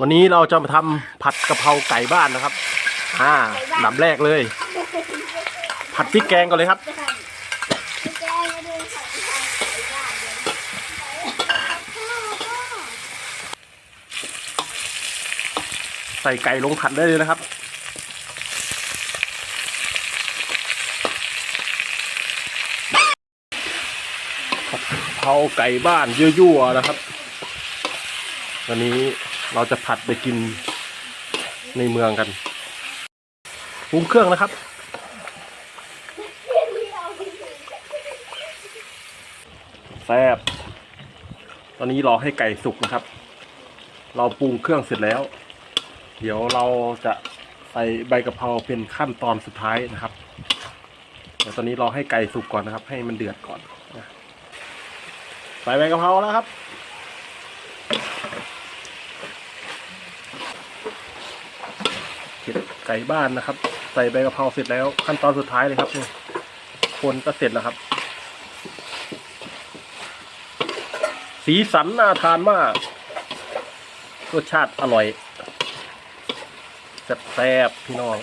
วันนี้เราจะมาทำผัดกะเพราไก่บ้านนะครับ อ่าอันดับแรกเลย ผัดพริกแกงก่อนเลยครับ ใส่ไก่ลงผัดได้เลยนะครับ ผัดกะเพราไก่บ้านยั่วๆนะครับ วันนี้เราจะผัดไปกินในเมืองกันปรุงเครื่องนะครับ แซ่บ ตอนนี้รอให้ไก่สุกนะครับ เราปรุงเครื่องเสร็จแล้ว เดี๋ยวเราจะใส่ใบกะเพราเป็นขั้นตอนสุดท้ายนะครับเดี๋ยวตอนนี้รอให้ไก่สุกก่อนนะครับ ให้มันเดือดก่อนใส่ใบกะเพราแล้วครับ เห็ด ไก่บ้านนะครับ ใส่ใบกะเพราเสร็จแล้วขั้นตอนสุดท้ายเลยครับนี่คนก็เสร็จแล้วครับ สีสันน่าทานมากรสชาติอร่อยแซ่บๆพี่น้อง